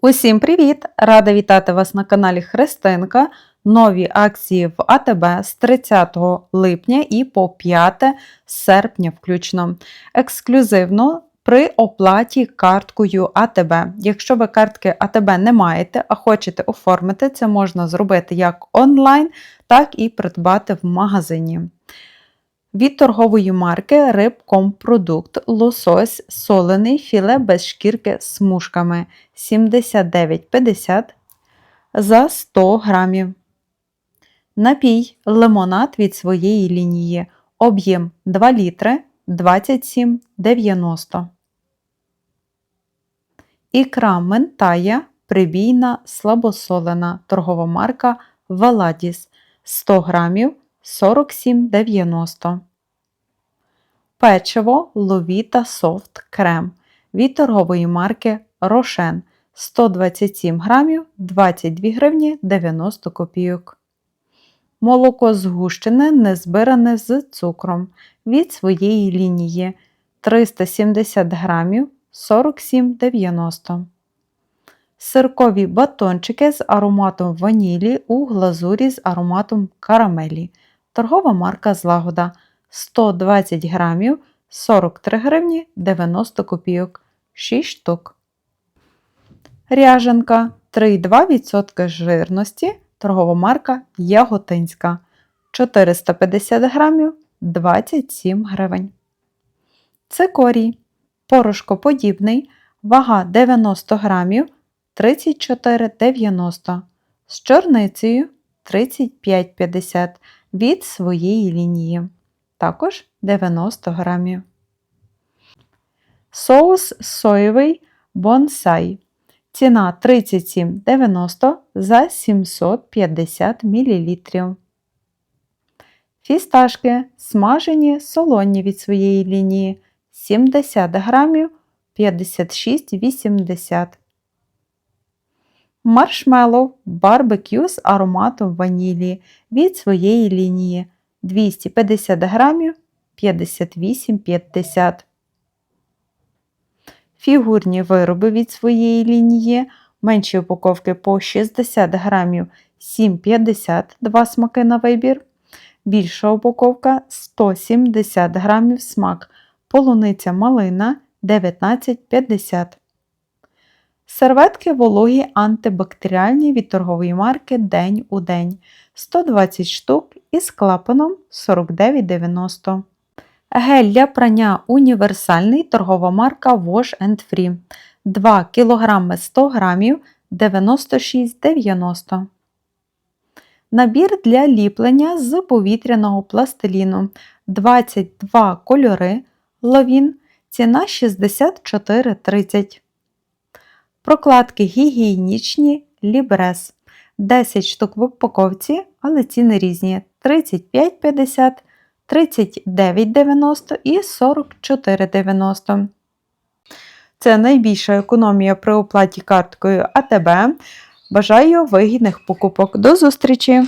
Усім привіт! Рада вітати вас на каналі Христинка. Нові акції в АТБ з 30 липня і по 5 серпня включно. Ексклюзивно при оплаті карткою АТБ. Якщо ви картки АТБ не маєте, а хочете оформити, це можна зробити як онлайн, так і придбати в магазині. Від торгової марки Рибкомпродукт лосось солений філе без шкірки з смужками 79,50 за 100 грамів. Напій лимонад від своєї лінії. Об'єм 2 літри 27,90. Ікра ментая прибійна слабосолена торгова марка Валадіс 100 грамів 47,90. Печиво Ловіта Софт Крем від торгової марки Рошен 127 грамів 22 гривні 90 копійок. Молоко згущене незбиране з цукром від своєї лінії 370 грамів 47,90. Сиркові батончики з ароматом ванілі у глазурі з ароматом карамелі. Торгова марка Злагода 120 грамів 43 гривні 90 копійок. 6 штук. Ряженка. 3,2% жирності. Торгова марка Яготинська 450 грамів 27 гривень. Цикорій. Порошкоподібний, вага 90 грамів 34,90 з чорницею 35,50 від своєї лінії. Також 90 грамів. Соус соєвий бонсай. Ціна 37,90 за 750 мл. Фісташки смажені солоні від своєї лінії 70 грамів 56,80 Маршмеллоу барбекю з ароматом ванілі від своєї лінії. 250 грамів 58,50 Фігурні вироби від своєї лінії, менші упаковки по 60 грамів 7,50 два смаки на вибір. Більша упаковка 170 грамів смак, полуниця малина 19,50 Серветки вологі антибактеріальні від торгової марки День у день 120 штук із клапаном 49,90. Гель для прання універсальний торгова марка Wash Free 2 кг 100 г 96,90 Набір для ліплення з повітряного пластиліну. 22 кольори лавін. Ціна 64,30 Прокладки гігієнічні Лібрес. 10 штук в упаковці, але ціни різні: 35,50, 39,90 і 44,90. Це найбільша економія при оплаті карткою АТБ. Бажаю вигідних покупок. До зустрічі!